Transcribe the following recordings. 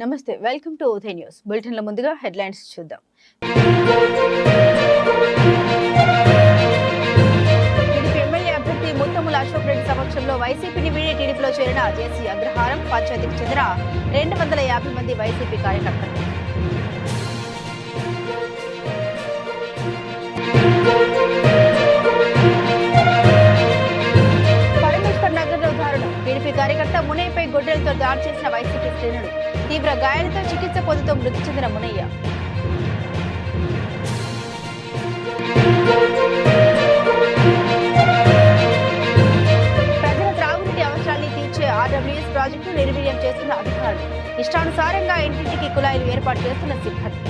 నమస్తే welcome to Uday news. బులెటిన్ల ముందుగా హెడ్లైన్స్ చూద్దాం. టీడీపీ ఎమ్మెల్యే అభ్యర్థి ముత్తముల అశోక్ రెడ్డి సమక్షంలో వైసీపీని వీడి టీడీపీలో చేరిన జేసీ అగ్రహారం పంచాయతీకి చెందిన రెండు వందల యాభై మంది వైసీపీ కార్యకర్తలు. వైసీపీ కార్యకర్త మునయ్యపై గొడ్డలతో దాడి చేసిన వైసీపీ శ్రేణులు తీవ్ర గాయాలతో చికిత్స పొందుతూ మృతి చెందిన మునయ్య. ప్రజల త్రాగునీటి అవసరాన్ని తీర్చే ఆర్డబ్ల్యూఎస్ ప్రాజెక్టు నిర్వీర్యం చేస్తున్న అధికారులు. ఇష్టానుసారంగా ఇంటింటికి కుళాయిలు ఏర్పాటు చేస్తున్న సిబ్బంది.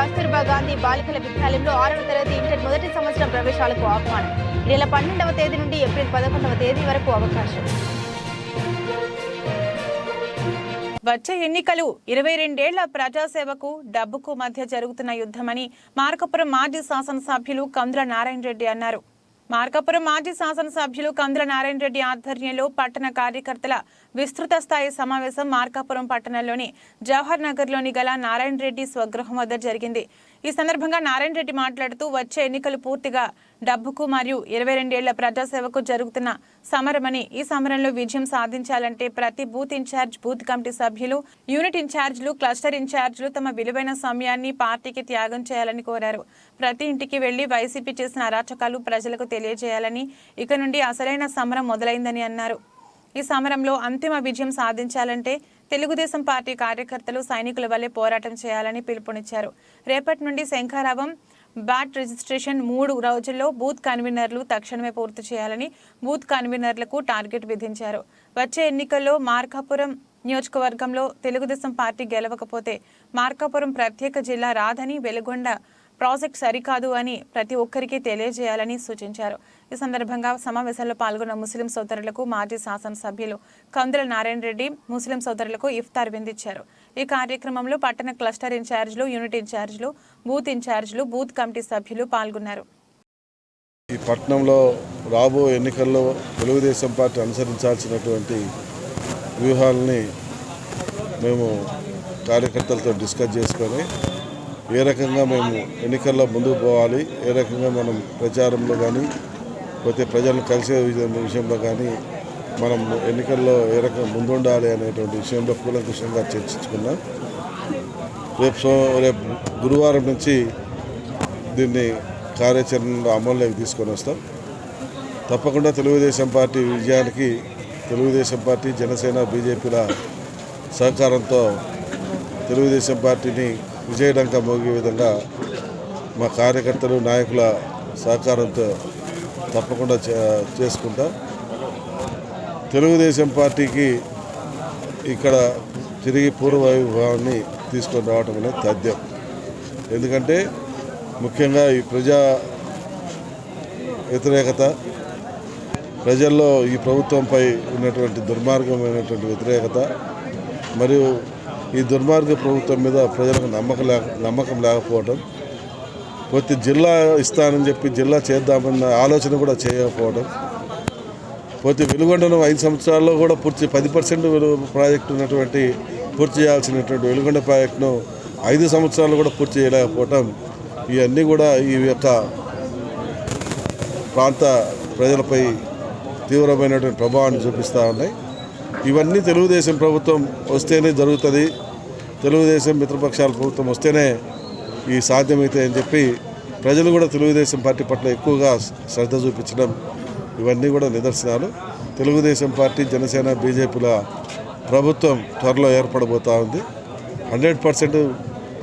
కస్తూర్బా గాంధీ బాలికల విద్యాలయంలో ఆరవ తరగతి ఇంటర్ మొదటి సంవత్సరం ప్రవేశాలకు ఆహ్వానం. ఈ నెల పన్నెండవ తేదీ నుండి ఏప్రిల్ పదకొండవ తేదీ వరకు అవకాశం. వచ్చే ఎన్నికలు ఇరవై రెండేళ్ళ ప్రజాసేవకు డబ్బుకు మధ్య జరుగుతున్న యుద్ధమని మార్కపురం మాజీ శాసనసభ్యులు కంద్ర నారాయణ రెడ్డి అన్నారు. మార్కాపురం మాజీ శాసనసభ్యులు కంద్ర నారాయణ రెడ్డి ఆధ్వర్యంలో పట్టణ కార్యకర్తల విస్తృత స్థాయి సమావేశం మార్కాపురం పట్టణంలోని జవహర్ నగర్లోని గల నారాయణ రెడ్డి స్వగృహం వద్ద జరిగింది. ఈ సందర్భంగా నారాయణ రెడ్డి మాట్లాడుతూ వచ్చే ఎన్నికలు పూర్తిగా డబ్బుకు మరియు ఇరవై రెండేళ్ళ ప్రజాసేవకు జరుగుతున్న సమరమని ఈ సమరంలో విజయం సాధించాలంటే ప్రతి booth in charge booth committee సభ్యులు యూనిట్ ఇన్ఛార్జ్లు క్లస్టర్ ఇన్ఛార్జ్లు తమ విలువైన సమయాన్ని పార్టీకి త్యాగం చేయాలని కోరారు. ప్రతి ఇంటికి వెళ్ళి వైసీపీ చేసిన అరాచకాలు ప్రజలకు తెలియజేయాలని ఇక నుండి అసలైన సమరం మొదలైందని అన్నారు. ఈ సమరంలో అంతిమ విజయం సాధించాలంటే తెలుగుదేశం పార్టీ కార్యకర్తలు సైనికుల వల్లే పోరాటం చేయాలని పిలుపునిచ్చారు. రేపటి నుండి శంఖారావం బ్యాట్ రిజిస్ట్రేషన్ మూడు రోజుల్లో బూత్ కన్వీనర్లు తక్షణమే పూర్తి చేయాలని బూత్ కన్వీనర్లకు టార్గెట్ విధించారు. వచ్చే ఎన్నికల్లో మార్కాపురం నియోజకవర్గంలో తెలుగుదేశం పార్టీ గెలవకపోతే మార్కాపురం ప్రత్యేక జిల్లా రాదని వెలుగొండ ప్రాజెక్ట్ సరికాదు అని ప్రతి ఒక్కరికి తెలియజేయాలని సూచించారు. ఈ సందర్భంగా సమావేశంలో పాల్గొన్న ముస్లిం సోదరులకు మాజీ శాసనసభ్యులు కందుల నారాయణ రెడ్డి ముస్లిం సోదరులకు ఇఫ్తార్ విందిచ్చారు ఈ కార్యక్రమంలో పట్టణ క్లస్టర్ ఇన్ఛార్జీలు యూనిట్ ఇన్ఛార్జీలు బూత్ ఇన్ఛార్జీలు బూత్ కమిటీ సభ్యులు పాల్గొన్నారు. ఈ పట్టణంలో రాబో ఎన్నికల్లో తెలుగుదేశం పార్టీ అనుసరించాల్సినటువంటి వ్యూహాలని మేము కార్యకర్తలతో డిస్కస్ చేసుకొని ఏ రకంగా మేము ఎన్నికల్లో ముందుకు పోవాలి ఏ రకంగా మనం ప్రచారంలో కానీ పోతే ప్రజలను కలిసే విషయం- విషయంలో కానీ మనం ఎన్నికల్లో ఏ రకంగా ముందుండాలి అనేటువంటి విషయంలో కూలంకుషంగా చర్చించుకున్నాం. రేపు సో రేపు గురువారం నుంచి దీన్ని కార్యాచరణలో అమల్లోకి తీసుకొని వస్తాం. తప్పకుండా తెలుగుదేశం పార్టీ విజయానికి తెలుగుదేశం పార్టీ జనసేన బీజేపీల సహకారంతో తెలుగుదేశం పార్టీని విజయలంక మోగే విధంగా మా కార్యకర్తలు నాయకుల సహకారంతో తప్పకుండా చే- తెలుగుదేశం పార్టీకి ఇక్కడ తిరిగి పూర్వ వైభవాన్ని తీసుకొని రావడం అనేది తథ్యం. ఎందుకంటే ముఖ్యంగా ఈ ప్రజా వ్యతిరేకత ప్రజల్లో ఈ ప్రభుత్వంపై ఉన్నటువంటి దుర్మార్గమైనటువంటి వ్యతిరేకత మరియు ఈ దుర్మార్గ ప్రభుత్వం మీద ప్రజలకు నమ్మకం లేక నమ్మకం లేకపోవడం ప్రతి జిల్లా ఇస్తానని చెప్పి జిల్లా చేద్దామన్న ఆలోచన కూడా చేయకపోవడం పోతే వెలుగొండను ఐదు సంవత్సరాల్లో కూడా పూర్తి పది పర్సెంట్ ప్రాజెక్టు ఉన్నటువంటి పూర్తి చేయాల్సినటువంటి వెలుగొండ ప్రాజెక్టును ఐదు సంవత్సరాలు కూడా పూర్తి చేయలేకపోవటం ఇవన్నీ కూడా ఈ యొక్క ప్రాంత ప్రజలపై తీవ్రమైనటువంటి ప్రభావాన్ని చూపిస్తూ ఉన్నాయి. ఇవన్నీ తెలుగుదేశం ప్రభుత్వం వస్తేనే జరుగుతుంది. తెలుగుదేశం మిత్రపక్షాల ప్రభుత్వం వస్తేనే ఈ సాధ్యమవుతాయి అని చెప్పి ప్రజలు కూడా తెలుగుదేశం పార్టీ పట్ల ఎక్కువగా శ్రద్ధ చూపించడం ఇవన్నీ కూడా నిదర్శనాలు. తెలుగుదేశం పార్టీ జనసేన బీజేపీల ప్రభుత్వం త్వరలో ఏర్పడబోతూ ఉంది. హండ్రెడ్ పర్సెంట్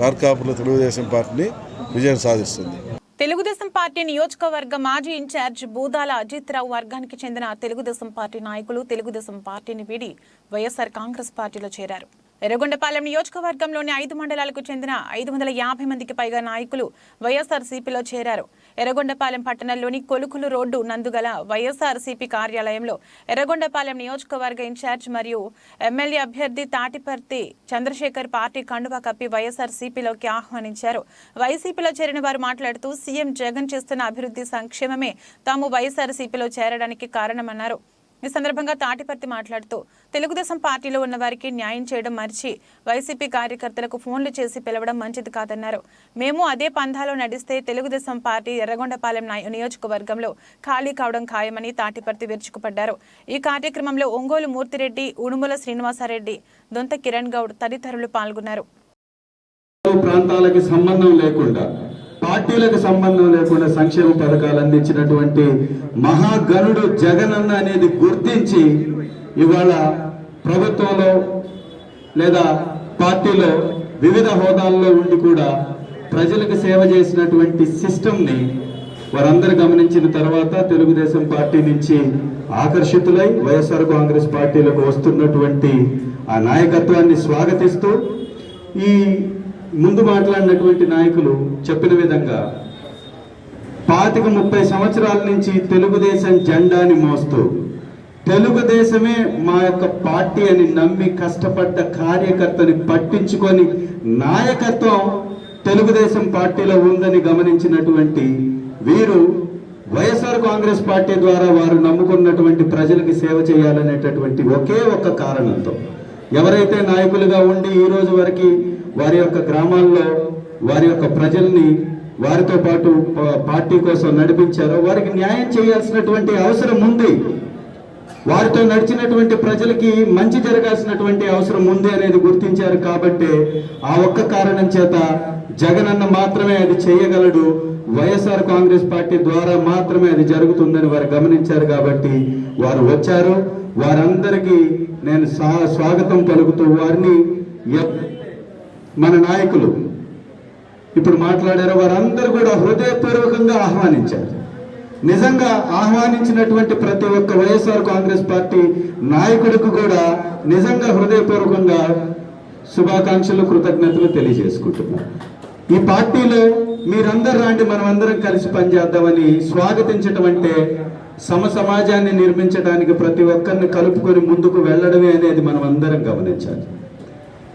మార్కాపులో తెలుగుదేశం పార్టీని విజయం సాధిస్తుంది. తెలుగుదేశం పార్టీ నియోజకవర్గ మాజీ ఇన్ఛార్జ్ బూదాల అజిత్ రావు వర్గానికి చెందిన తెలుగుదేశం పార్టీ నాయకులు తెలుగుదేశం పార్టీని వీడి వైఎస్ఆర్ కాంగ్రెస్ పార్టీలో చేరారు. ఎర్రగొండపాలెం నియోజకవర్గంలోని ఐదు మండలాలకు చెందిన ఐదు వందల యాభై మందికి పైగా నాయకులు వైఎస్ఆర్సీపీలో చేరారు. ఎర్రగొండపాలెం పట్టణంలోని కొలుకులు రోడ్డు నందుగల వైఎస్ఆర్సీపీ కార్యాలయంలో ఎర్రగొండపాలెం నియోజకవర్గ ఇన్ఛార్జ్ మరియు ఎమ్మెల్యే అభ్యర్థి తాటిపర్తి చంద్రశేఖర్ పార్టీ కండువా కప్పి వైఎస్ఆర్సీపీలోకి ఆహ్వానించారు. వైసీపీలో చేరిన వారు మాట్లాడుతూ సీఎం జగన్ చేస్తున్న అభివృద్ధి సంక్షేమమే తాము వైఎస్ఆర్సీపీలో చేరడానికి కారణమన్నారు. ఈ సందర్భంగా తాటిపర్తి మాట్లాడుతూ తెలుగుదేశం పార్టీలో ఉన్న వారికి న్యాయం చేయడం మర్చి వైసీపీ కార్యకర్తలకు ఫోన్లు చేసి పిలవడం మంచిది కాదన్నారు. మేము అదే పంధాలో నడిస్తే తెలుగుదేశం పార్టీ ఎర్రగొండపాలెం నియోజకవర్గంలో ఖాళీ కావడం ఖాయమని తాటిపర్తి విరుచుకుపడ్డారు. ఈ కార్యక్రమంలో ఒంగోలు మూర్తిరెడ్డి ఉడుముల శ్రీనివాసారెడ్డి దొంత కిరణ్ గౌడ్ తదితరులు పాల్గొన్నారు. ప్రాంతాలకి సంబంధం లేకుండా పార్టీలకు సంబంధం లేకుండా సంక్షేమ పథకాలు అందించినటువంటి మహాగణుడు జగనన్న అనేది గుర్తించి ఇవాళ ప్రభుత్వంలో లేదా పార్టీలో వివిధ హోదాల్లో ఉండి కూడా ప్రజలకు సేవ చేసినటువంటి సిస్టమ్ని వారందరూ గమనించిన తర్వాత తెలుగుదేశం పార్టీ నుంచి ఆకర్షితులై వైఎస్ఆర్ కాంగ్రెస్ పార్టీలకు వస్తున్నటువంటి ఆ నాయకత్వాన్ని స్వాగతిస్తూ ఈ ముందు మాట్లాడినటువంటి నాయకులు చెప్పిన విధంగా పాతిక ముప్పై సంవత్సరాల నుంచి తెలుగుదేశం జెండాని మోస్తూ తెలుగుదేశమే మా యొక్క పార్టీ అని నమ్మి కష్టపడ్డ కార్యకర్తని పట్టించుకొని నాయకత్వం తెలుగుదేశం పార్టీలో ఉందని గమనించినటువంటి వీరు వైఎస్ఆర్ కాంగ్రెస్ పార్టీ ద్వారా వారు నమ్ముకున్నటువంటి ప్రజలకి సేవ చేయాలనేటటువంటి ఒకే ఒక్క కారణంతో. ఎవరైతే నాయకులుగా ఉండి ఈ రోజు వరకు వారి యొక్క గ్రామాల్లో వారి యొక్క ప్రజల్ని వారితో పాటు పార్టీ కోసం నడిపించారో వారికి న్యాయం చేయాల్సినటువంటి అవసరం ఉంది. వారితో నడిచినటువంటి ప్రజలకి మంచి జరగాల్సినటువంటి అవసరం ఉంది అనేది గుర్తించారు కాబట్టి ఆ ఒక్క కారణం చేత జగనన్న మాత్రమే అది చేయగలడు. వైఎస్ఆర్ కాంగ్రెస్ పార్టీ ద్వారా మాత్రమే అది జరుగుతుందని వారు గమనించారు కాబట్టి వారు వచ్చారు. వారందరికీ నేను స్వా- స్వాగతం పలుకుతూ వారిని మన నాయకులు. ఇప్పుడు మాట్లాడారో వారందరూ కూడా హృదయపూర్వకంగా ఆహ్వానించారు. నిజంగా ఆహ్వానించినటువంటి ప్రతి ఒక్క వైఎస్ఆర్ కాంగ్రెస్ పార్టీ నాయకుడికి కూడా నిజంగా హృదయపూర్వకంగా శుభాకాంక్షలు కృతజ్ఞతలు తెలియజేసుకుంటున్నాను ఈ పార్టీలో మీరందరూ రాండి మనం అందరం కలిసి పనిచేద్దామని స్వాగతించటం అంటే సమ సమాజాన్ని నిర్మించడానికి ప్రతి ఒక్కరిని కలుపుకొని ముందుకు వెళ్ళడమే అనేది మనం అందరం గమనించాలి.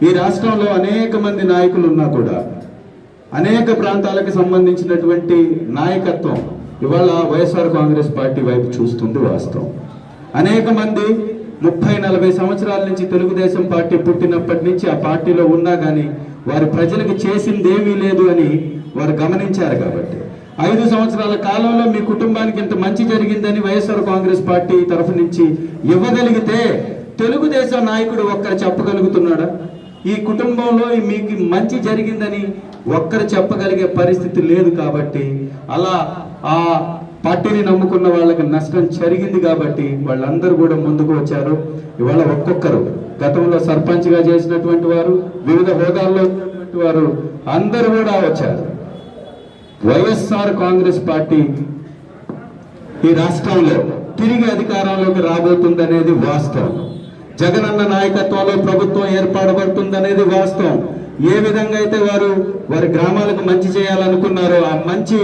ఈ రాష్ట్రంలో అనేక మంది నాయకులు ఉన్నా కూడా అనేక ప్రాంతాలకు సంబంధించినటువంటి నాయకత్వం ఇవాళ వైఎస్ఆర్ కాంగ్రెస్ పార్టీ వైపు చూస్తుంది వాస్తవం. అనేక మంది ముప్పై నలభై సంవత్సరాల నుంచి తెలుగుదేశం పార్టీ పుట్టినప్పటి నుంచి ఆ పార్టీలో ఉన్నా కానీ వారి ప్రజలకు చేసిందేమీ లేదు అని వారు గమనించారు కాబట్టి. ఐదు సంవత్సరాల కాలంలో మీ కుటుంబానికి ఇంత మంచి జరిగిందని వైఎస్ఆర్ కాంగ్రెస్ పార్టీ తరఫు నుంచి ఇవ్వగలిగితే తెలుగుదేశం నాయకుడు ఒక్కరు చెప్పగలుగుతున్నాడా? ఈ కుటుంబంలో మీకు మంచి జరిగిందని ఒక్కరు చెప్పగలిగే పరిస్థితి లేదు కాబట్టి అలా ఆ పార్టీని నమ్ముకున్న వాళ్ళకి నష్టం జరిగింది కాబట్టి వాళ్ళందరూ కూడా ముందుకు వచ్చారు. ఇవాళ ఒక్కొక్కరు గతంలో సర్పంచ్గా చేసినటువంటి వారు వివిధ హోదాల్లో ఉన్నటువంటి వారు అందరూ కూడా వచ్చారు. వైఎస్ఆర్ కాంగ్రెస్ పార్టీ ఈ రాష్ట్రంలో తిరిగి అధికారంలోకి రాబోతుందనేది వాస్తవం. జగనన్న నాయకత్వంలో ప్రభుత్వం ఏర్పడబడుతుందనేది వాస్తవం. ఏ విధంగా అయితే వారు వారి గ్రామాలకు మంచి చేయాలనుకున్నారో ఆ మంచి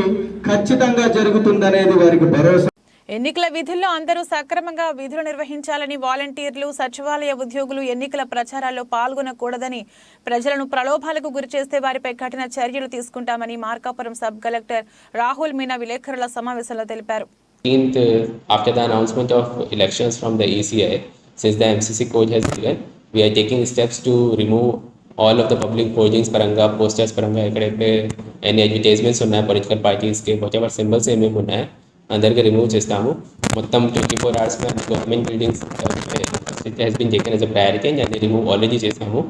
ఖచ్చితంగా జరుగుతుందనేది వారికి భరోసా ఎన్నికల విధుల్లో అందరూ సక్రమంగా విధులు నిర్వహించాలని వాలంటీర్లు సచివాలయ ఉద్యోగులు ఎన్నికల ప్రచారాల్లో పాల్గొనకూడదని ప్రజలను ప్రలోభాలకు గురిచేస్తే వారిపై కఠిన చర్యలు తీసుకుంటామని మార్కాపురం సబ్ కలెక్టర్ రాహుల్ మీనా విలేకరుల సమావేశంలో తెలిపారు. 15th, uh, after the announcement of elections from the ECI, since the MCC code has given, we are taking steps to remove all of the public పరంగా పోస్టర్స్ పరంగా ఎక్కడెక్కడ ఎన్ని అడ్వర్టైజ్మెంట్స్ ఉన్నాయి పొలిటికల్ పార్టీస్కి what ever symbols ఏమేమి ఉన్నాయి అందరికీ remove చేస్తాము. మొత్తం twenty four hours government buildings has been taken as a priority and అది రిమూవ్ ఆల్రెడీ చేసాము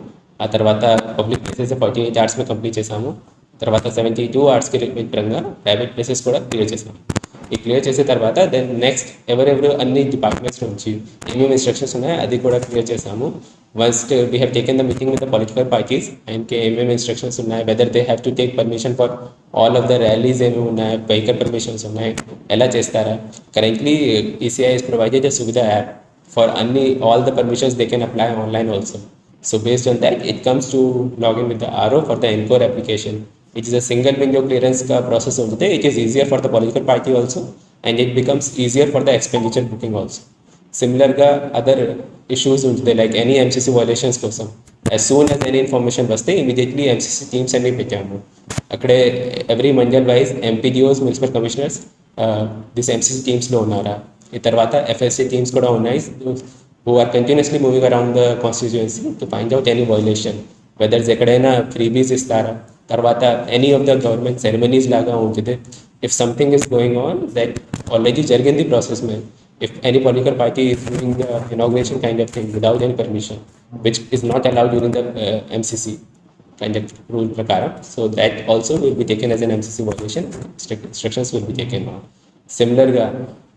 ఆ తర్వాత public places forty eight hours మీద కంప్లీట్ చేసాము తర్వాత సెవెంటీ టూ అవర్స్కి పరంగా ప్రైవేట్ ప్లేసెస్ కూడా క్లియర్ చేసాము ఈ క్లియర్ చేసిన తర్వాత దెన్ నెక్స్ట్ ఎవరెవరు అన్ని డిపార్ట్మెంట్స్ నుంచి ఏమేమి ఇన్స్ట్రక్షన్స్ ఉన్నాయో అది కూడా క్లియర్ చేసాము once we have taken the meeting with the political parties and ఏమేమి ఇన్స్ట్రక్షన్స్ ఉన్నాయి whether they have to take permission for all of the rallies ఏమి ఉన్నాయి వెహికల్ పర్మిషన్స్ ఉన్నాయి ఎలా చేస్తారా? Currently ECI is provided the Suvidha app for అన్ని all the permissions they can apply online also so based on that it comes to login with the RO for the encore application application. It is a single window clearance ka process ఉంటుంది. It is easier for the political party also and it becomes easier for the expenditure booking also. సిమిలర్గా other issues ఉంటుంది like any MCC violations కోసం as soon as any information వస్తే immediately MCC teams అన్ని పెట్టాము అక్కడే every mandal wise MPDOs municipal commissioners this MCC టీమ్స్లో ఉన్నారా ఈ తర్వాత ఎఫ్ఎస్సీ టీమ్స్ కూడా ఉన్నాయి who are continuously moving around the constituency to find out any violation whether ఎక్కడైనా ఫ్రీబీస్ ఇస్తారా తర్వాత any of the government ceremonies లాగా ఉంటుంది if something is going on that already జరిగింది process may if any political party is doing the inauguration kind of thing without any permission, which is not allowed during the uh, MCC kind of rule prakaram, so that also will be taken as an MCC violation. Strict instructions will be taken on. Similarly,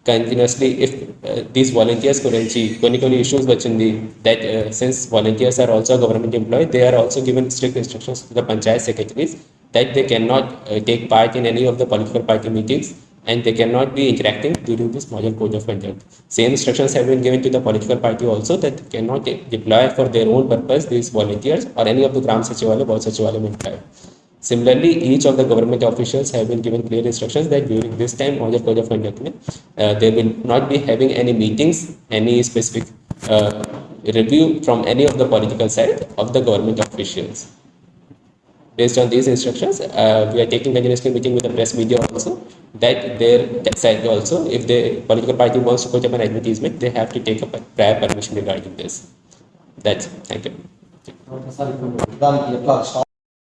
continuously if uh, these volunteers గురించి కొన్ని కొన్ని issues వచ్చింది that uh, since volunteers are also government employed, they are also given strict instructions to the panchayat secretaries that they cannot uh, take part in any of the political party meetings and they cannot be interacting during this model code of conduct. Same instructions have been given to the political party also that they cannot de- deploy for their own purpose these volunteers or any of the Gram Sachivalaya, Bhaut Sachivalaya employee. Similarly, each of the government officials have been given clear instructions that during this time model code of conduct, uh, they will not be having any meetings, any specific uh, review from any of the political side of the government officials based on these instructions, uh, we are taking continuously meeting with the press media also, that their side also, if the political party wants to put up an advertisement, they have to take a prior permission regarding this. That's, it. thank you.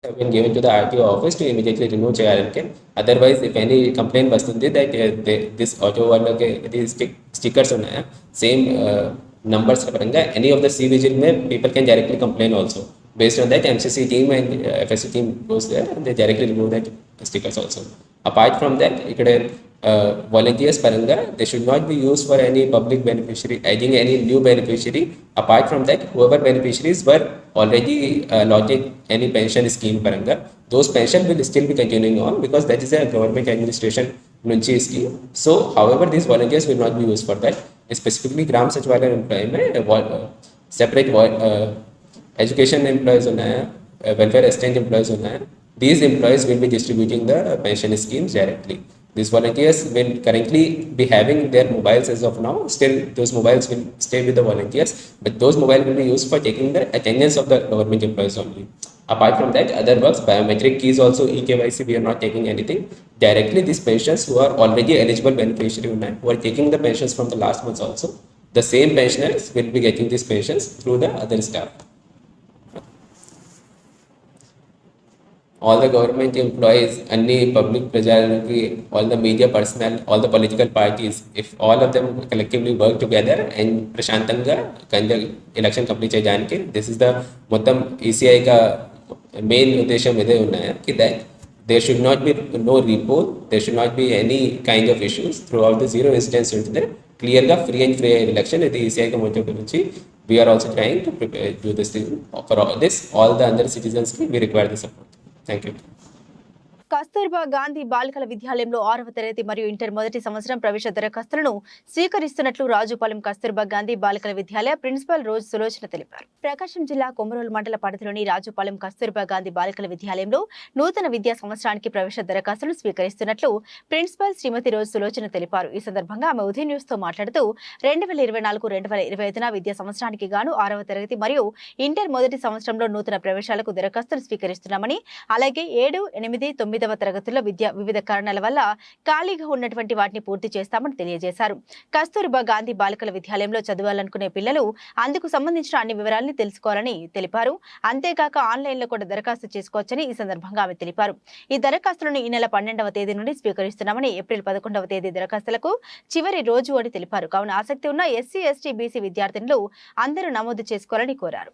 have been given to the RTO office to immediately remove Chayalankan. Otherwise, if any complaint was that uh, they, this auto warning ke these stick, stickers on है same uh, numbers का पड़ेगा any of the CVG vigil people can directly complain also. Based on that, MCC team and uh, FSC team goes there and they directly remove that stickers also. Apart from that, इकडे uh, volunteers paranga they should not be used for any public beneficiary adding any new beneficiary apart from that whoever beneficiaries were already uh, any pension scheme paranga, those pension will still be continuing on because that is a government administration nunchi scheme. So, however, these volunteers will not be used for that. Specifically, Gram Sachwalaya employee uh, uh, separate uh, education employees on uh, welfare exchange employees on है. These employees will be distributing the pension schemes directly. These volunteers will currently be having their mobiles as of now. Still, those mobiles will stay with the volunteers, but those mobiles will be used for taking the attendance of the government employees only. Apart from that, other works, biometric keys also, eKYC, we are not taking anything. Directly, these pensions who are already eligible beneficiary women who are taking the pensions from the last months also, the same pensioners will be getting these pensions through the other staff. All the government employees, any public ప్రజలకి, all the media personnel, all the political parties, if all of them collectively work together and ప్రశాంతంగా election complete చేయడానికి this is the మొత్తం ECI కా main ఉద్దేశం ఇదే ఉన్నాయా కి that there should not be no repo, there should not be any kind of issues throughout the zero incidents ఉంటుంది క్లియర్గా ఫ్రీ అండ్ ఫ్రీ ఎలక్షన్ ఇది ఈసీఐ మొత్తం గురించి we're also trying to prepare do this thing for this all the అందర్ సిటిజన్స్కి we require the support Thank you. Kasturba Gandhi బాలికల విద్యాలయంలో ఆరవ తరగతి మరియు ఇంటర్ మొదటి సంవత్సరం ప్రవేశ దరఖాస్తులను స్వీకరిస్తున్నట్లు రాజుపాలెం కస్తూర్బా గాంధీ బాలికల విద్యాలయ ప్రిన్సిపల్ రోజు సులోచన తెలిపారు. ప్రకాశం జిల్లా కొమరోలు మండల పరిధిలోని రాజుపాలెం కస్తూర్బా గాంధీ బాలికల విద్యాలయంలో నూతన విద్యా సంవత్సరానికి ప్రవేశ దరఖాస్తులను స్వీకరిస్తున్నట్లు ప్రిన్సిపల్ శ్రీమతి రోజు సులోచన తెలిపారు. ఈ సందర్భంగా ఆమె ఉదయం న్యూస్తో మాట్లాడుతూ రెండు వేల ఇరవై నాలుగు రెండు వేల ఇరవై ఐదున విద్యా సంవత్సరానికి గాను ఆరవ తరగతి మరియు ఇంటర్ మొదటి సంవత్సరంలో నూతన ప్రవేశాలకు దరఖాస్తులు స్వీకరిస్తున్నామని అలాగే ఏడు ఎనిమిది తొమ్మిది తొమ్మిదవ తరగతుల్లో విద్య వివిధ కారణాల వల్ల ఖాళీగా ఉన్నటువంటి వాటిని పూర్తి చేస్తామని తెలియజేశారు. కస్తూర్బా గాంధీ బాలికల విద్యాలయంలో చదవాలనుకునే పిల్లలు అందుకు సంబంధించిన అన్ని వివరాలని తెలుసుకోవాలని తెలిపారు. అంతేకాక ఆన్లైన్లో కూడా దరఖాస్తు చేసుకోవచ్చని ఈ సందర్భంగా ఆమె తెలిపారు. ఈ దరఖాస్తులను ఈ నెల పన్నెండవ తేదీ నుండి స్వీకరిస్తున్నామని ఏప్రిల్ పదకొండవ తేదీ దరఖాస్తులకు చివరి రోజు అని తెలిపారు. కావున ఆసక్తి ఉన్న ఎస్సీ ఎస్టీ బీసీ విద్యార్థినులు అందరూ నమోదు చేసుకోవాలని కోరారు.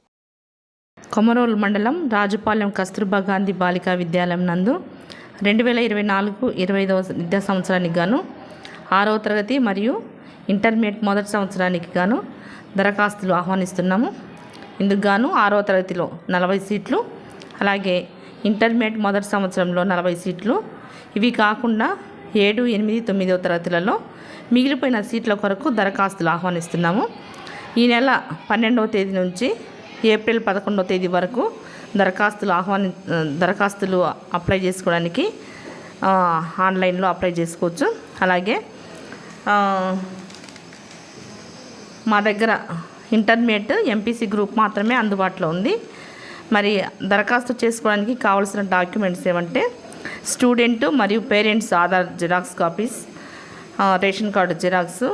కొమరోల్ మండలం రాజుపాలెం కస్తూర్బా గాంధీ బాలికా విద్యాలయం నందు రెండు వేల ఇరవై నాలుగు ఇరవై ఐదవ విద్యా సంవత్సరానికి గాను ఆరవ తరగతి మరియు ఇంటర్మీడియట్ మొదటి సంవత్సరానికి గాను దరఖాస్తులు ఆహ్వానిస్తున్నాము. ఇందుకు గాను ఆరవ తరగతిలో నలభై సీట్లు అలాగే ఇంటర్మీడియట్ మొదటి సంవత్సరంలో నలభై సీట్లు. ఇవి కాకుండా ఏడు ఎనిమిది తొమ్మిదవ తరగతులలో మిగిలిపోయిన సీట్ల కొరకు దరఖాస్తులు ఆహ్వానిస్తున్నాము. ఈ నెల పన్నెండవ తేదీ నుంచి ఏప్రిల్ పదకొండవ తేదీ వరకు దరఖాస్తులు ఆహ్వాని దరఖాస్తులు అప్లై చేసుకోవడానికి ఆన్లైన్లో అప్లై చేసుకోవచ్చు. అలాగే మా దగ్గర ఇంటర్మీడియట్ ఎంపీసీ గ్రూప్ మాత్రమే అందుబాటులో ఉంది. మరి దరఖాస్తు చేసుకోవడానికి కావాల్సిన డాక్యుమెంట్స్ ఏమంటే స్టూడెంట్ మరియు parents Aadhaar xerox copies ration card xerox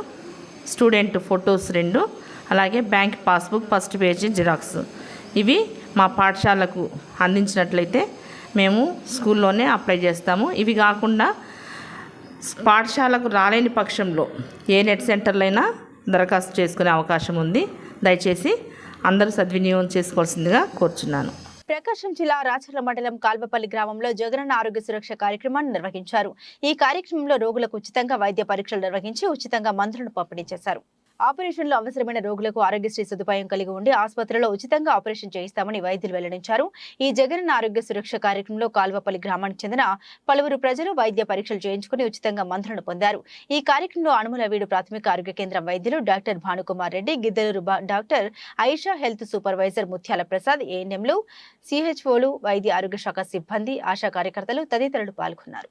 student photos రెండు అలాగే bank passbook first page xerox. ఇవి మా పాఠశాలకు అందించినట్లయితే మేము స్కూల్లోనే అప్లై చేస్తాము. ఇవి కాకుండా పాఠశాలకు రాలేని పక్షంలో ఏ నెట్ సెంటర్లైనా దరఖాస్తు చేసుకునే అవకాశం ఉంది. దయచేసి అందరూ సద్వినియోగం చేసుకోవాల్సిందిగా కోరుచున్నాను. ప్రకాశం జిల్లా రాచర్ల మండలం కాల్వపల్లి గ్రామంలో జగనన్న ఆరోగ్య సురక్ష కార్యక్రమాన్ని నిర్వహించారు. ఈ కార్యక్రమంలో రోగులకు ఉచితంగా వైద్య పరీక్షలు నిర్వహించి ఉచితంగా మందులను పంపిణీ చేశారు. ఆపరేషన్లో అవసరమైన రోగులకు ఆరోగ్యశ్రీ సదుపాయం కలిగి ఉండి ఆసుపత్రిలో ఉచితంగా ఆపరేషన్ చేయిస్తామని వైద్యులు వెల్లడించారు. ఈ జగనన్న ఆరోగ్య సురక్ష కార్యక్రమంలో కాల్వపల్లి గ్రామానికి చెందిన పలువురు ప్రజలు వైద్య పరీక్షలు చేయించుకుని ఉచితంగా మందులను పొందారు. ఈ కార్యక్రమంలో అనుములవీడు ప్రాథమిక ఆరోగ్య కేంద్రం వైద్యులు doctor Bhanukumar Reddy Giddalur doctor Aisha health supervisor Muthyala Prasad ఏఎన్ఎంలు సిహెచ్ఓలు వైద్య ఆరోగ్య శాఖ సిబ్బంది ఆశా కార్యకర్తలు తదితరులు పాల్గొన్నారు.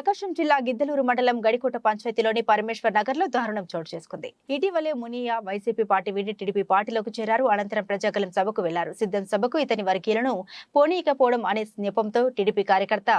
Prakasam జిల్లా గిద్దలూరు మండలం గడికోట పంచాయతీలోని పరమేశ్వర్ నగర్లో దారుణం చోటు చేసుకుంది. ఇటీవలే మునియా వైసీపీ పార్టీ వీడి టీడీపీ పార్టీలోకి చేరారు. అనంతరం ప్రజాగలం సభకు వెళ్ళారు. సిద్ధం సభకు ఇతని వర్గీయులను పోనీయకపోవడం అనే నెపంతో టీడీపీ కార్యకర్త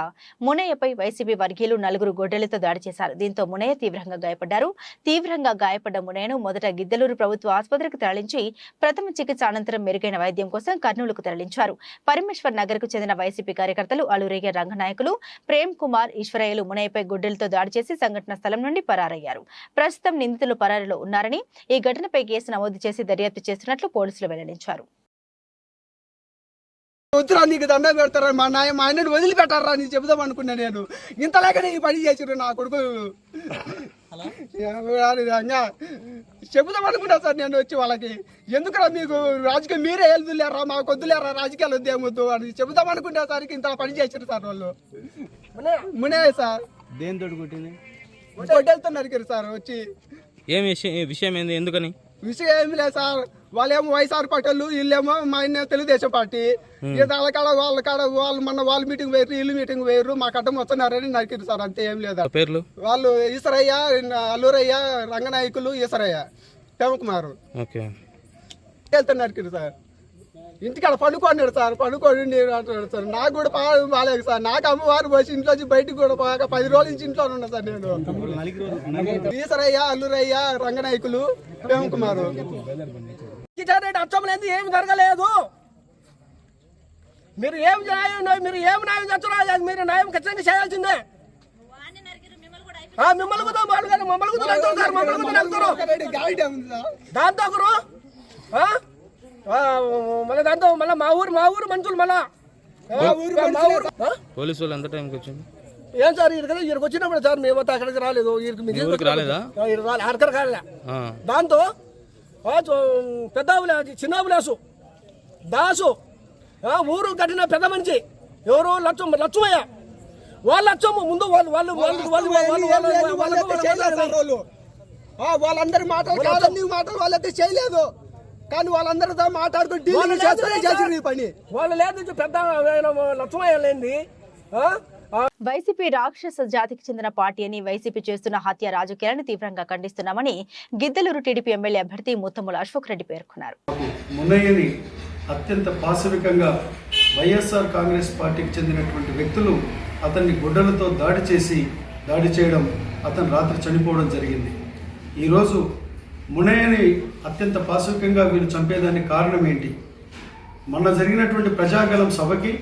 మునయ్యపై వైసీపీ వర్గీయులు నలుగురు గొడ్డలతో దాడి చేశారు. దీంతో మునయ్య తీవ్రంగా గాయపడ్డారు. తీవ్రంగా గాయపడ్డ మునయ్యను మొదట గిద్దలూరు ప్రభుత్వ ఆసుపత్రికి తరలించి ప్రథమ చికిత్స అనంతరం మెరుగైన వైద్యం కోసం కర్నూలుకు తరలించారు. పరమేశ్వర్ నగర్కు చెందిన వైసీపీ కార్యకర్తలు అలురేగే రంగనాయకులు ప్రేమ్ కుమార్ ఈశ్వరయ్యలు మునయ్యపై గుడ్డలతో దాడి చేసి సంఘటన స్థలం నుండి పరారయ్యారు. ప్రస్తుతం నిందితులు పరారీలో ఉన్నారని ఈ ఘటనపై కేసు నమోదు చేసి దర్యాప్తు చేస్తున్నట్లు పోలీసులు వెల్లడించారు. వద్దురా నీకు దండం పెడతారా? మా నాయ మా ఆయనని వదిలిపెట్టారా? నీకు చెబుదాం అనుకున్నా నేను. ఇంతలాగానే ఈ పని చేసిరు నా కొడుకు. చెబుదాం అనుకున్నా సార్ నేను వచ్చి వాళ్ళకి. ఎందుకురా మీకు రాజకీయం మీరే వెళ్తులేరా మాకు వద్దులేరా? రాజకీయాలు వద్దేమొద్దు అని చెబుదాం అనుకునే సరికి ఇంత పని చేసిరు సార్ వాళ్ళు. మునే. సార్. కొట్టింది? నరికారు సార్ వచ్చి. ఏం విషయం విషయం ఏంది? ఎందుకని? విషయం ఏమి లేదు సార్. వాళ్ళేమో వైఎస్ఆర్ పటేళ్ళు వీళ్ళేమో మా ఆయన తెలుగుదేశం పార్టీ. ఇక వాళ్ళ కాడ వాళ్ళ కాడ వాళ్ళు మన వాళ్ళ మీటింగ్ వేరు వీళ్ళు మీటింగ్ వేరు మా కట్టం వస్తున్నారని నరికిరు సార్ అంతే ఏం లేదా. పేర్లు? వాళ్ళు ఈశ్వరయ్య అల్లూరయ్య రంగనాయకులు ఈశ్వరయ్య కుమారు. ఓకే. వెళ్తే నరికిరు సార్. ఇంటికాడ పండుకోండి సార్ పండుకోండి నేను అంటున్నాడు సార్ నాకు కూడా బాగా బాగాలేదు సార్. నాకు అమ్మవారు పోసి ఇంట్లో నుంచి బయటకు కూడా పోయాక పది రోజుల నుంచి ఇంట్లో ఉన్నా సార్ నేను. ఈశ్వరయ్య అల్లురయ్య రంగనాయకులు కుమారు. అచ్చంలేదు ఏమి జరగలేదు. మీరు ఏం న్యాయం మీరు ఏం న్యాయం తెచ్చుకోవాలి మీరు న్యాయం ఖచ్చితంగా చేయాల్సిందే. మిమ్మల్ని కూడా మమ్మల్ని కూడా మమ్మల్ని కూడా. దాంతో ఒకరు మళ్ళీ దాంతో మళ్ళీ మా ఊరు మా ఊరు మనుషులు మళ్ళా పోలీసు వాళ్ళు ఎంత టైంకి వచ్చింది ఏం సార్ ఇక్కడ ఇక్కడికి వచ్చినప్పుడు సార్ మేము అక్కడికి రాలేదు రాలేదా అక్కడికి దాంతో పెద్ద చిన్న అభిలాసు దాసు ఊరు కట్టిన పెద్ద మనిషి ఎవరు లక్ష్యం లచ్చమయ్య వాళ్ళ లక్ష్యం ముందు వాళ్ళు వాళ్ళు వాళ్ళు వాళ్ళు వాళ్ళందరి మాటలు మాటలు వాళ్ళైతే చేయలేదు కానీ వాళ్ళందరితో మాట్లాడుకుని డీలింగ్ చేస్తూనే చేసిండ్రు ఈ పని. వాళ్ళు లేదు పెద్ద వైసీపీ రాక్షస జాతికి చెందిన పార్టీ అని వైసీపీ చేస్తున్న హత్య రాజకీయాలను తీవ్రంగా ఖండిస్తున్నామని గిద్దలూరు టీడీపీ ఎమ్మెల్యే అభ్యర్థి ముత్తముల అశోక్ రెడ్డి పేర్కొన్నారు. మునయ్యని అత్యంత పాశవికంగా వైఎస్ఆర్ కాంగ్రెస్ పార్టీకి చెందినటువంటి వ్యక్తులు అతన్ని గుడ్డలతో దాడి చేసి దాడి చేయడం అతను రాత్రి చనిపోవడం జరిగింది. ఈరోజు మునయ్యని అత్యంత పాశవికంగా వీరు చంపేదానికి కారణం ఏంటి? మొన్న జరిగినటువంటి ప్రజాగలం సభకి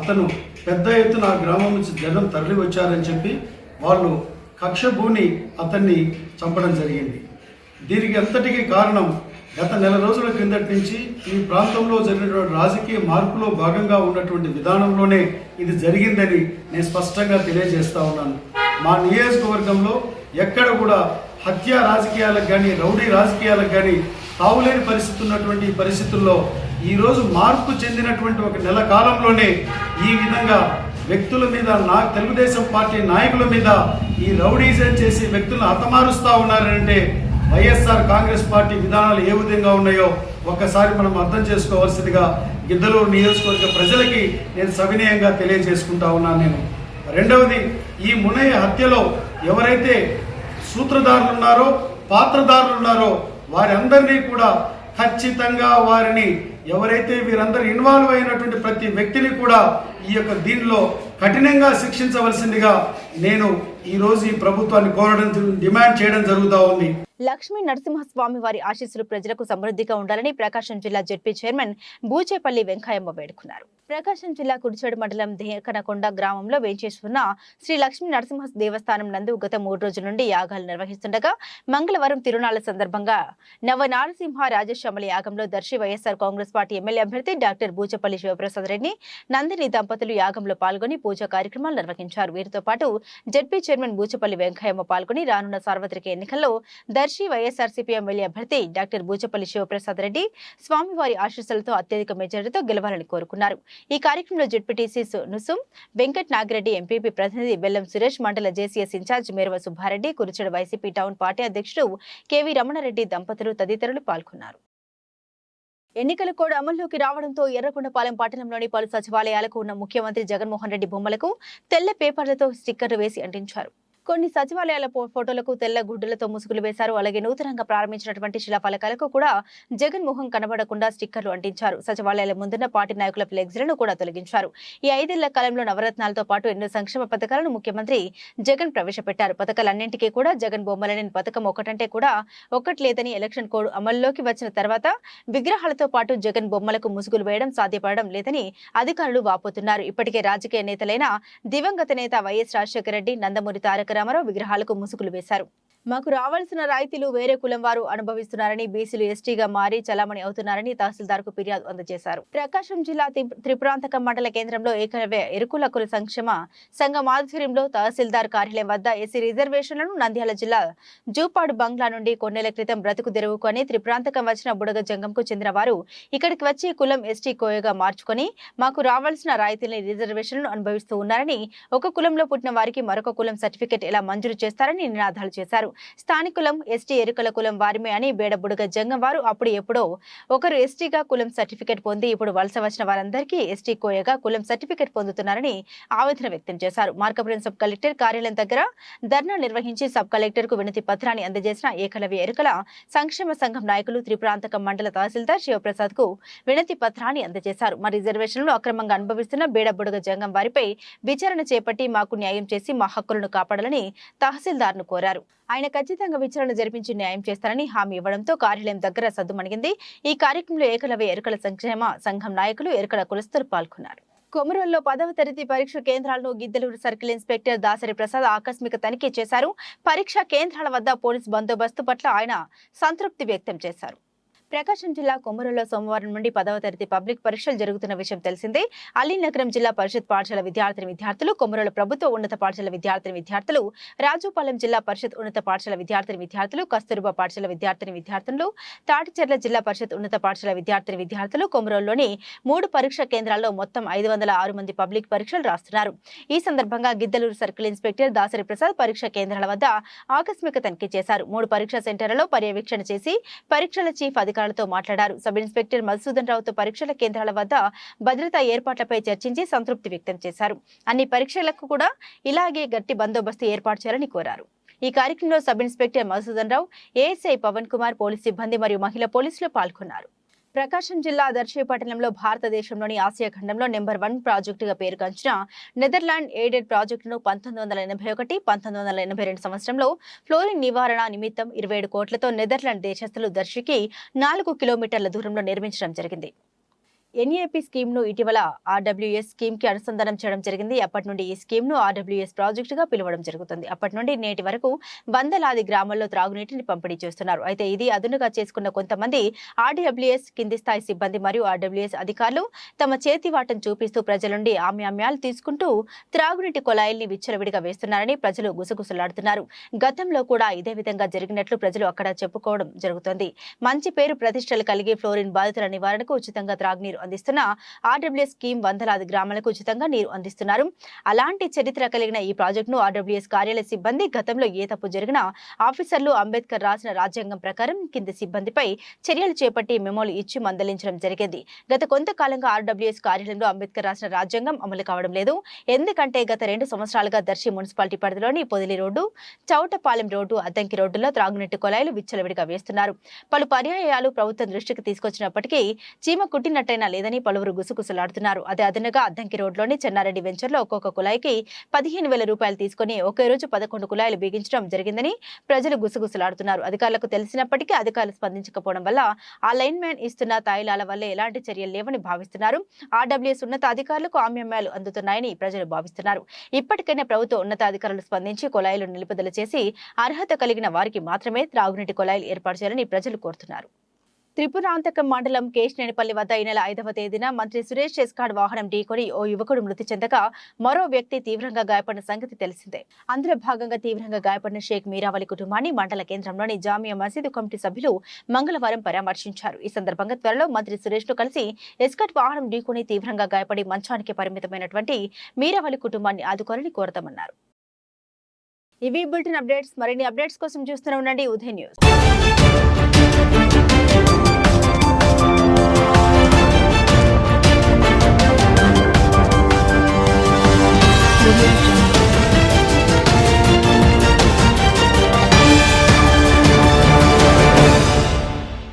అతను పెద్ద ఎత్తున ఆ గ్రామం నుంచి జనం తరలి వచ్చారని చెప్పి వాళ్ళు కక్ష భూని అతన్ని చంపడం జరిగింది. దీనికి అంతటికీ కారణం? గత నెల రోజుల కిందటి నుంచి ఈ ప్రాంతంలో జరిగినటువంటి రాజకీయ మార్పులో భాగంగా ఉన్నటువంటి విధానంలోనే ఇది జరిగిందని నేను స్పష్టంగా తెలియజేస్తా ఉన్నాను. మా నియోజకవర్గంలో ఎక్కడ కూడా హత్య రాజకీయాలకు కానీ రౌడీ రాజకీయాలకు కానీ తావులేని పరిస్థితి ఉన్నటువంటి ఈ పరిస్థితుల్లో ఈరోజు మార్పు చెందినటువంటి ఒక నెల కాలంలోనే ఈ విధంగా వ్యక్తుల మీద నా తెలుగుదేశం పార్టీ నాయకుల మీద ఈ రౌడీజం చేసి వ్యక్తులను హతమారుస్తూ ఉన్నారంటే వైఎస్ఆర్ కాంగ్రెస్ పార్టీ విధానాలు ఏ విధంగా ఉన్నాయో ఒక్కసారి మనం అర్థం చేసుకోవాల్సిందిగా గిద్దలూరు నియోజకవర్గ ప్రజలకి నేను సవినయంగా తెలియజేసుకుంటా ఉన్నాను నేను. రెండవది ఈ మునయ్య హత్యలో ఎవరైతే సూత్రధారులు ఉన్నారో పాత్రధారులు ఉన్నారో వారందరినీ కూడా ఖచ్చితంగా వారిని ఎవరైతే వీరందరూ ఇన్వాల్వ్ అయినటువంటి ప్రతి వ్యక్తిని కూడా ఈ యొక్క దీనిలో కఠినంగా శిక్షించవలసిందిగా నేను ఈ రోజు ఈ ప్రభుత్వాన్ని కోరడం డిమాండ్ చేయడం జరుగుతూ ఉంది. లక్ష్మీ నరసింహస్వామి వారి ఆశీస్సులు ప్రజలకు సమృద్ధిగా ఉండాలని ప్రకాశం జిల్లా జడ్పీ చైర్మన్ బూచేపల్లి వెంకయ్యమ్మ వేడుకున్నారు. ప్రకాశం జిల్లా కుడిచేడు మండలం దేకనకొండ గ్రామంలో వేంచేస్తున్న శ్రీ లక్ష్మీ నరసింహ దేవస్థానం నందు గత మూడు రోజుల నుండి యాగాలు నిర్వహిస్తుండగా మంగళవారం తిరునాళ్ళ సందర్భంగా నవ నారసింహ రాజశ్యామల యాగంలో Darsi YSR Congress party MLA అభ్యర్థి డాక్టర్ బూచపల్లి శివప్రసాద్ రెడ్డి నందిని దంపతులు యాగంలో పాల్గొని పూజా కార్యక్రమాలు నిర్వహించారు. వీరితో పాటు జడ్పీ చైర్మన్ బూచపల్లి వెంకయ్యమ్మ పాల్గొని రానున్న సార్వత్రిక ఎన్నికల్లో దర్శి వైఎస్ఆర్సీపీ ఎమ్మెల్యే అభ్యర్థి డాక్టర్ బూచపల్లి శివప్రసాద్ రెడ్డి స్వామివారి ఆశీస్సులతో అత్యధిక మెజారిటీతో గెలవాలని కోరుకున్నారు. ఈ కార్యక్రమంలో జడ్పీటీసీ నుసుం వెంకట్ నాగిరెడ్డి ఎంపీపీ ప్రతినిధి బెల్లం సురేష్ మండల JCS incharge Merava Subbareddy Kurichedu YCP town party అధ్యక్షుడు కెవి రమణారెడ్డి దంపతులు తదితరులు పాల్గొన్నారు. ఎన్నికల కోడ్ అమల్లోకి రావడంతో ఎర్రకొండపాలెం పట్టణంలోని పలు సచివాలయాలకు ఉన్న ముఖ్యమంత్రి జగన్మోహన్ రెడ్డి బొమ్మలకు తెల్ల పేపర్లతో స్టిక్కర్లు వేసి అంటించారు. కొన్ని సచివాలయాల ఫోటోలకు తెల్ల గుడ్డలతో ముసుగులు వేశారు. అలాగే నూతనంగా ప్రారంభించినటువంటి శిలాఫలకాలకు కూడా జగన్ కనబడకుండా స్టిక్కర్లు అంటించారు. సచివాలయాల ముందున్న పార్టీ నాయకుల ఫ్లెక్సీలను కూడా తొలగించారు. ఈ ఐదేళ్ళ కాలంలో నవరత్నాలతో పాటు ఎన్నో సంక్షేమ పథకాలను ముఖ్యమంత్రి జగన్ ప్రవేశపెట్టారు. పథకాలన్నింటికీ కూడా జగన్ బొమ్మలనే పథకం ఒకటంటే కూడా ఒకట్లేదని ఎలక్షన్ కోడ్ అమల్లోకి వచ్చిన తర్వాత విగ్రహాలతో పాటు జగన్ బొమ్మలకు ముసుగులు వేయడం సాధ్యపడడం లేదని అధికారులు వాపోతున్నారు. ఇప్పటికే రాజకీయ నేతలైన దివంగత నేత వైఎస్ రాజశేఖర రెడ్డి నందమూరి తారక రామారావు విగ్రహాలకు ముసుగులు వేశారు మాకు రావాల్సిన రాయితీలు వేరే కులం వారు అనుభవిస్తున్నారని బీసీలు ఎస్టీగా మారి చలామణి అవుతున్నారని తహసీల్దార్కు ఫిర్యాదు అందజేశారు. ప్రకాశం జిల్లా త్రి- త్రిపురాంతకం మండల కేంద్రంలో ఏకలవ్య ఎరుకుల కుల సంక్షేమ సంఘం ఆధ్వర్యంలో తహసీల్దార్ కార్యాలయం వద్ద ఎస్సీ రిజర్వేషన్లను నంద్యాల జిల్లా జూపాడు బంగ్లా నుండి కొన్నేళ్ళ క్రితం బ్రతుకు తెరువుకొని త్రిపురాంతకం వచ్చిన బుడగ జంగంకు చెందిన వారు ఇక్కడికి వచ్చి కులం ఎస్టీ కోయగా మార్చుకొని మాకు రావాల్సిన రాయితీలని రిజర్వేషన్లను అనుభవిస్తూ ఉన్నారని ఒక కులంలో పుట్టిన వారికి మరొక కులం సర్టిఫికెట్ ఎలా మంజూరు చేస్తారని నినాదాలు చేశారు. స్థానికులం ఎస్టీ ఎరుకల కులం వారిమే అని బేడబుడుగ జంగం వారు అప్పుడు ఎప్పుడో ఒకరు ఎస్టీగా కులం సర్టిఫికెట్ పొంది ఇప్పుడు వలస వచ్చిన వారందరికీ ఎస్టీ కోయగా కులం సర్టిఫికెట్ పొందుతున్నారని ఆవేదన వ్యక్తం చేశారు. మార్కపురం సబ్ కలెక్టర్ కార్యాలయం దగ్గర ధర్నా నిర్వహించి సబ్ కలెక్టర్కు వినతి పత్రాన్ని అందజేసిన ఏకలవ్య ఎరుకల సంక్షేమ సంఘం నాయకులు త్రిపురాంతకం మండల తహసీల్దార్ శివప్రసాద్కు వినతి పత్రాన్ని అందజేశారు. మా రిజర్వేషన్లు అక్రమంగా అనుభవిస్తున్న బేడబుడుగ జంగం వారిపై విచారణ చేపట్టి మాకు న్యాయం చేసి మా హక్కులను కాపాడాలని తహసీల్దార్ను కోరారు. ఆయన ఖచ్చితంగా విచారణ జరిపించి న్యాయం చేస్తారని హామీ ఇవ్వడంతో కార్యాలయం దగ్గర సద్దుమణిగింది ఈ కార్యక్రమంలో ఏకలవ్య ఎరుకల సంక్షేమ సంఘం నాయకులు ఎరుకల కులస్తులు పాల్గొన్నారు. కొమరంలో పదవ తరగతి పరీక్ష కేంద్రాలను గిద్దలూరు సర్కిల్ ఇన్స్పెక్టర్ దాసరి ప్రసాద్ ఆకస్మిక తనిఖీ చేశారు. పరీక్షా కేంద్రాల వద్ద పోలీస్ బందోబస్తు పట్ల ఆయన సంతృప్తి వ్యక్తం చేశారు. ప్రకాశం జిల్లా కొమ్మరులో సోమవారం నుండి పదవ తరగతి పబ్లిక్ పరీక్షలు జరుగుతున్న విషయం తెలిసిందే. అలీనగరం జిల్లా పరిషత్ పాఠశాల విద్యార్థిని విద్యార్థులు కొమ్మరుల ప్రభుత్వ ఉన్నత పాఠశాల విద్యార్థిని విద్యార్థులు రాజుపాలెం జిల్లా పరిషత్ ఉన్నత పాఠశాల విద్యార్థిని విద్యార్థులు కస్తూర్బా పాఠశాల విద్యార్థిని విద్యార్థులు తాటిచెర్ల జిల్లా పరిషత్ ఉన్నత పాఠశాల విద్యార్థిని విద్యార్థులు కొమరంలోని మూడు పరీక్షా కేంద్రాల్లో మొత్తం ఐదు వందల ఆరు మంది పబ్లిక్ పరీక్షలు రాస్తున్నారు. ఈ సందర్భంగా గిద్దలూరు సర్కిల్ ఇన్స్పెక్టర్ దాసరి ప్రసాద్ పరీక్షా కేంద్రాల వద్ద ఆకస్మిక తనిఖీ చేశారు. మూడు పరీక్షా సెంటర్లలో పర్యవేక్షణ చేసి పరీక్షల చీఫ్ అధికారులతో మాట్లాడారు. సబ్ ఇన్స్పెక్టర్ మధుసూదన్ రావుతో పరీక్షల కేంద్రాల వద్ద భద్రతా ఏర్పాట్లపై చర్చించి సంతృప్తి వ్యక్తం చేశారు. అన్ని పరీక్షలకు కూడా ఇలాగే గట్టి బందోబస్తు ఏర్పాటు చేయాలని కోరారు. ఈ కార్యక్రమంలో sub inspector Madhusudan Rao ASI Pavan Kumar police సిబ్బంది మరియు మహిళా పోలీసులు పాల్గొన్నారు. ప్రకాశం జిల్లా దర్శి పట్టణంలో భారతదేశంలోని ఆసియా ఖండంలో నెంబర్ వన్ ప్రాజెక్టుగా పేరుగాంచిన నెదర్లాండ్ ఎయిడెడ్ ప్రాజెక్టును పంతొమ్మిది వందల ఎనభై ఒకటి పంతొమ్మిది వందల ఎనభై రెండు సంవత్సరంలో ఫ్లోరిన్ నివారణ నిమిత్తం ఇరవై ఏడు కోట్లతో నెదర్లాండ్ దేశస్థులు దర్శికి నాలుగు కిలోమీటర్ల దూరంలో నిర్మించడం జరిగింది. ఎన్ఏపీ స్కీమ్ను ఇటీవల ఆర్డబ్ల్యూఎస్ స్కీమ్కి అనుసంధానం చేయడం జరిగింది. అప్పటి నుండి ఈ స్కీమ్ను ఆర్డబ్ల్యూఎస్ ప్రాజెక్టుగా పిలవడం జరుగుతుంది. అప్పటి నుండి నేటి వరకు వందలాది గ్రామాల్లో త్రాగునీటిని పంపిణీ చేస్తున్నారు. అయితే ఇది అదునుగా చేసుకున్న కొంతమంది ఆర్డబ్ల్యూఎస్ కింది స్థాయి సిబ్బంది మరియు ఆర్డబ్ల్యూఎస్ అధికారులు తమ చేతివాటం చూపిస్తూ ప్రజల నుండి ఆమ్యామ్యాలు తీసుకుంటూ త్రాగునీటి కొలాయిల్ని విచ్చలవిడిగా వేస్తున్నారని ప్రజలు గుసగుసలాడుతున్నారు. గతంలో కూడా ఇదే విధంగా జరిగినట్లు ప్రజలు అక్కడ చెప్పుకోవడం జరుగుతోంది. మంచి పేరు ప్రతిష్టలు కలిగి ఫ్లోరిన్ బాధితుల నివారణకు ఉచితంగా త్రాగునీరు అందిస్తున్న ఆర్డబ్ల్యూఎస్ స్కీమ్ వందలాది గ్రామాలకు ఉచితంగా నీరు అందిస్తున్నారు. అలాంటి చరిత్ర కలిగిన ఈ ప్రాజెక్టును ఆర్డబ్ల్యూఎస్ కార్యాలయ సిబ్బంది గతంలో ఏ తప్పు జరిగినా ఆఫీసర్లు అంబేద్కర్ రాసిన రాజ్యాంగం ప్రకారం కింది సిబ్బందిపై చర్యలు చేపట్టి మెమోలు ఇచ్చి మందలించడం జరిగింది. గత కొంతకాలంగా ఆర్డబ్ల్యూఎస్ కార్యాలయంలో అంబేద్కర్ రాసిన రాజ్యాంగం అమలు కావడం లేదు. ఎందుకంటే గత రెండు సంవత్సరాలుగా దర్శి మున్సిపాలిటీ పరిధిలోని పొదిలి రోడ్డు చౌటపాలెం రోడ్డు అద్దంకి రోడ్డులో త్రాగునీటి కొలాయిలు విచ్చలవిడిగా వేస్తున్నారు. పలు పర్యాయాలు ప్రభుత్వం దృష్టికి తీసుకొచ్చినప్పటికీ చీమ కుట్టినట్టయిన లేదని పలువురు గుసగుసలాడుతున్నారు. అదే అదనగా అద్దంకి రోడ్లోని చెన్నారెడ్డి వెంచర్లో ఒక్కొక్క కుళాయికి పదిహేను వేల రూపాయలు తీసుకుని ఒకే రోజు పదకొండు కుళాయిలు బిగించడం జరిగిందని ప్రజలు గుసగుసలాడుతున్నారు. అధికారులకు తెలిసినప్పటికీ అధికారులు స్పందించకపోవడం వల్ల ఆ లైన్ మ్యాన్ ఇస్తున్న తాయిలాల వల్ల ఎలాంటి చర్యలు లేవని భావిస్తున్నారు. ఆర్డబ్ల్యూఎస్ ఉన్నత అధికారులకు ఆమ్యమ్యాలు అందుతున్నాయని ప్రజలు భావిస్తున్నారు. ఇప్పటికైనా ప్రభుత్వ ఉన్నతాధికారులు స్పందించి కులాయిలు నిలుపుదల చేసి అర్హత కలిగిన వారికి మాత్రమే త్రాగునీటి కులాయిలు ఏర్పాటు చేయాలని ప్రజలు కోరుతున్నారు. త్రిపురాంతకం మండలం కేశనేనిపల్లి వద్ద ఈ నెల ఐదవ తేదీన మంత్రి సురేష్ చేస్కాడ్ వాహనం ఢీకొని ఓ యువకుడు మృతి చెందగా మరో వ్యక్తి తీవ్రంగా గాయపడిన సంగతి తెలిసిందే. అందులో భాగంగా తీవ్రంగా గాయపడిన షేక్ మీరావలి కుటుంబాన్ని మండల కేంద్రంలోని జామియా మసీదు కమిటీ సభ్యులు మంగళవారం పరామర్శించారు. ఈ సందర్భంగా త్వరలో మంత్రి సురేష్ను కలిసి ఎస్కట్ వాహనం ఢీకొని తీవ్రంగా గాయపడి మంచానికి పరిమితమైనటువంటి మీరావలి కుటుంబాన్ని ఆదుకోవాలని కోరతామన్నారు. ఇవి బులెటిన్ అప్డేట్స్. మరిన్ని అప్డేట్స్ కోసం చూస్తూనే ఉండండి. ఉదయ్ న్యూస్. for me.